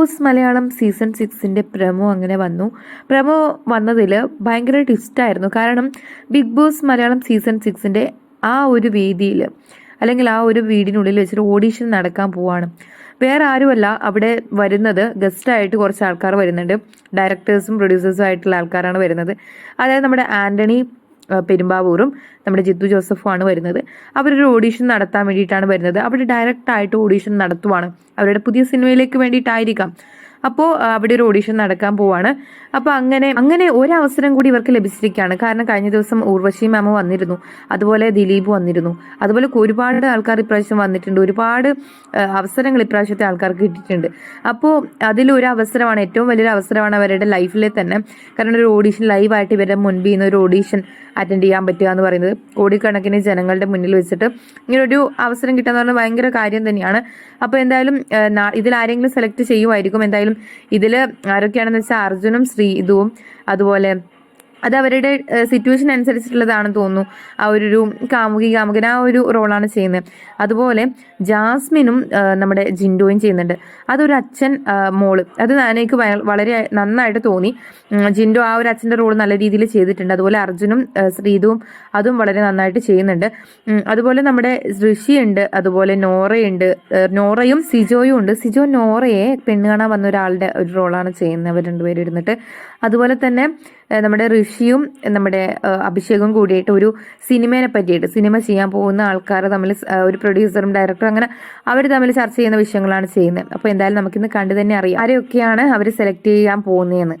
Boss Malayalam season സിക്സിന്റെ promo അങ്ങനെ വന്നു. പ്രമോ വന്നതിൽ ഭയങ്കര ട്വിസ്റ്റായിരുന്നു കാരണം ബിഗ് ബോസ് മലയാളം സീസൺ സിക്സിന്റെ ആ ഒരു വേദിയിൽ അല്ലെങ്കിൽ ആ ഒരു വീടിനുള്ളിൽ വെച്ചിട്ട് ഓഡീഷൻ നടക്കാൻ പോവാണ്. വേറെ ആരുമല്ല അവിടെ വരുന്നത്. ഗസ്റ്റായിട്ട് കുറച്ച് ആൾക്കാർ വരുന്നുണ്ട്. ഡയറക്ടേഴ്സും പ്രൊഡ്യൂസേഴ്സും ആയിട്ടുള്ള ആൾക്കാരാണ് വരുന്നത്. അതായത് നമ്മുടെ ആന്റണി പെരുമ്പാവൂറും നമ്മുടെ ജിത്തു ജോസഫുമാണ് വരുന്നത്. അവരൊരു ഓഡീഷൻ നടത്താൻ വേണ്ടിയിട്ടാണ് വരുന്നത്. അവർ ഡയറക്റ്റ് ആയിട്ട് ഓഡീഷൻ നടത്തുവാണ്. അവരുടെ പുതിയ സിനിമയിലേക്ക് വേണ്ടിയിട്ടായിരിക്കാം. അപ്പോൾ അവിടെ ഒരു ഓഡീഷൻ നടക്കാൻ പോവാണ്. അപ്പോൾ അങ്ങനെ അങ്ങനെ ഒരവസരം കൂടി ഇവർക്ക് ലഭിച്ചിരിക്കുകയാണ്. കാരണം കഴിഞ്ഞ ദിവസം ഊർവശി മാമ വന്നിരുന്നു. അതുപോലെ ദിലീപ് വന്നിരുന്നു. അതുപോലെ ഒരുപാട് ആൾക്കാർ ഇപ്രാവശ്യം വന്നിട്ടുണ്ട്. ഒരുപാട് അവസരങ്ങൾ ഇപ്രാവശ്യത്തെ ആൾക്കാർക്ക് കിട്ടിയിട്ടുണ്ട്. അപ്പോൾ അതിലൊരു അവസരമാണ് ഏറ്റവും വലിയൊരു അവസരമാണ് അവരുടെ ലൈഫിലെ തന്നെ. കാരണം ഒരു ഓഡീഷൻ ലൈവായിട്ട് ഇവരുടെ മുൻപിൽ നിന്ന് ഒരു ഓഡീഷൻ അറ്റൻഡ് ചെയ്യാൻ പറ്റുക എന്ന് പറയുന്നത് കോടിക്കണക്കിന് ജനങ്ങളുടെ മുന്നിൽ വെച്ചിട്ട് ഇങ്ങനെ ഒരു അവസരം കിട്ടുക എന്ന് പറഞ്ഞാൽ ഭയങ്കര കാര്യം തന്നെയാണ്. അപ്പോൾ എന്തായാലും ഇതിൽ ആരെങ്കിലും സെലക്ട് ചെയ്യുമായിരിക്കും. എന്തായാലും ഇതിൽ ആരൊക്കെയാണെന്ന് വെച്ചാൽ അർജുനും ശ്രീ ഇതുവും അതുപോലെ അത് അവരുടെ സിറ്റുവേഷൻ അനുസരിച്ചിട്ടുള്ളതാണെന്ന് തോന്നുന്നു. ആ ഒരു കാമുകി കാമുകൻ ആ ഒരു റോളാണ് ചെയ്യുന്നത്. അതുപോലെ ജാസ്മിനും നമ്മുടെ ജിൻഡോയും ചെയ്യുന്നുണ്ട്. അതൊരു അച്ഛൻ മോൾ. അത് എനിക്ക് വളരെ നന്നായിട്ട് തോന്നി. ജിൻഡോ ആ ഒരു അച്ഛന്റെ റോൾ നല്ല രീതിയിൽ ചെയ്തിട്ടുണ്ട്. അതുപോലെ അർജുനും ശ്രീതുവും അതും വളരെ നന്നായിട്ട് ചെയ്യുന്നുണ്ട്. അതുപോലെ നമ്മുടെ ഋഷിയുണ്ട്. അതുപോലെ നോറയുണ്ട്. നോറയും സിജോയും ഉണ്ട്. സിജോ നോറയെ പെണ്ണ് കാണാൻ വന്ന ഒരാളുടെ ഒരു റോളാണ് ചെയ്യുന്നത്. അവർ രണ്ടുപേരും ഇരുന്നിട്ട്. അതുപോലെ തന്നെ നമ്മുടെ ഋഷിയും നമ്മുടെ അഭിഷേകും കൂടിയിട്ട് ഒരു സിനിമയെ പറ്റിയിട്ട് സിനിമ ചെയ്യാൻ പോകുന്ന ആൾക്കാർ തമ്മിൽ ഒരു പ്രൊഡ്യൂസറും ഡയറക്ടറും അങ്ങനെ അവർ തമ്മിൽ ചർച്ച ചെയ്യുന്ന വിഷയങ്ങളാണ് ചെയ്യുന്നത്. അപ്പോൾ എന്തായാലും നമുക്കിന്ന് കണ്ടു തന്നെ അറിയാം ആരെയൊക്കെയാണ് അവർ സെലക്ട് ചെയ്യാൻ പോകുന്നതെന്ന്